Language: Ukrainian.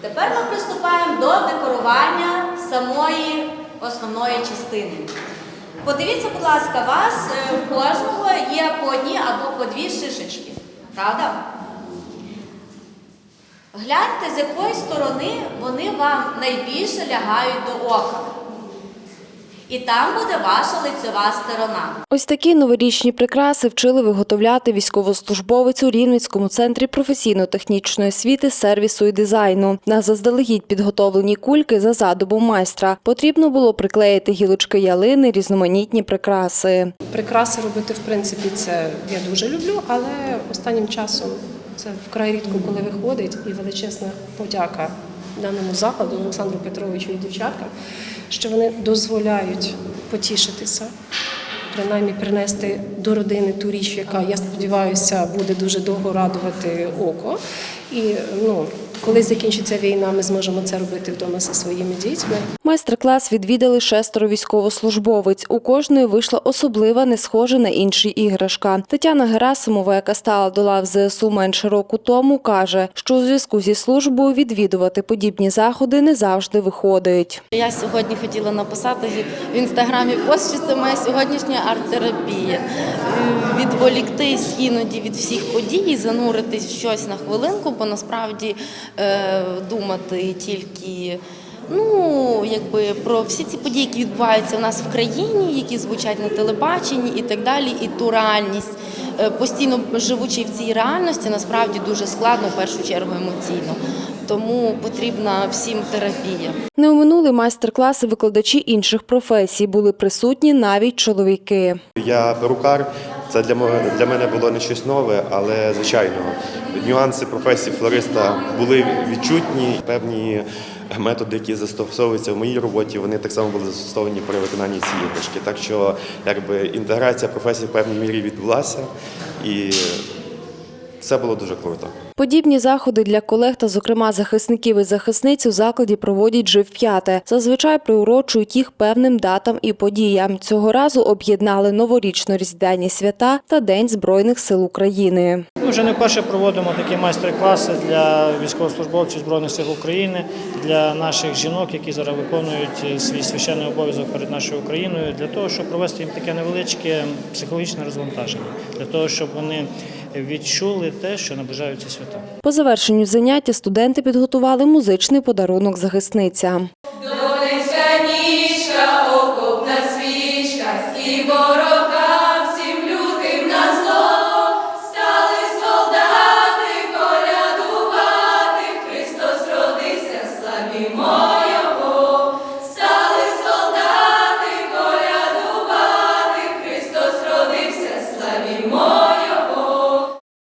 Тепер ми приступаємо до декорування самої основної частини. Подивіться, будь ласка, вас е, в кожного є по одній або по дві шишечки. Правда? Гляньте, з якої сторони вони вам найбільше лягають до ока. І там буде ваша лицьова сторона. Ось такі новорічні прикраси вчили виготовляти військовослужбовець у Рівненському центрі професійно-технічної освіти, сервісу і дизайну. На заздалегідь підготовлені кульки за задумом майстра. Потрібно було приклеїти гілочки ялини, різноманітні прикраси. Прикраси робити, в принципі, це я дуже люблю, але останнім часом це вкрай рідко, коли виходить, і величезна подяка даному закладу, Олександру Петровичу і дівчаткам, що вони дозволяють потішитися, принаймні принести до родини ту річ, яка, я сподіваюся, буде дуже довго радувати око. І ну, коли закінчиться війна, ми зможемо це робити вдома зі своїми дітьми. Майстер-клас відвідали шестеро військовослужбовець. У кожної вийшла особлива, не схожа на інші іграшка. Тетяна Герасимова, яка стала до лав ЗСУ менше року тому, каже, що у зв'язку зі службою відвідувати подібні заходи не завжди виходить. Я сьогодні хотіла написати в інстаграмі пост, що це моя сьогоднішня арт-терапія. Відволіктись іноді від всіх подій, зануритись в щось на хвилинку, бо насправді думати тільки. Ну, якби про всі ці події, які відбуваються у нас в країні, які звучать на телебаченні і так далі, і ту реальність, е, постійно живучи в цій реальності, насправді дуже складно, в першу чергу емоційно. Тому потрібна всім терапія. Не оминули майстер-класи викладачі інших професій. Були присутні навіть чоловіки. Я перукар. Це для мене для мене було не щось нове, але звичайно, нюанси професії флориста були відчутні. Певні методи, які застосовуються в моїй роботі, вони так само були застосовані при виконанні цієї іграшки. Так що, якби інтеграція професії в певній мірі відбулася, і це було дуже круто. Подібні заходи для колег та, зокрема, захисників і захисниць у закладі проводять вже вп'яте. Зазвичай приурочують їх певним датам і подіям. Цього разу об'єднали новорічно-різдвяні свята та День Збройних сил України. Ми вже не вперше проводимо такі майстер-класи для військовослужбовців Збройних сил України, для наших жінок, які зараз виконують свій священний обов'язок перед нашою Україною, для того, щоб провести їм таке невеличке психологічне розвантаження, для того, щоб вони відчули те, що наближаються свята. По завершенню заняття студенти підготували музичний подарунок захисницям. Донецька ніжка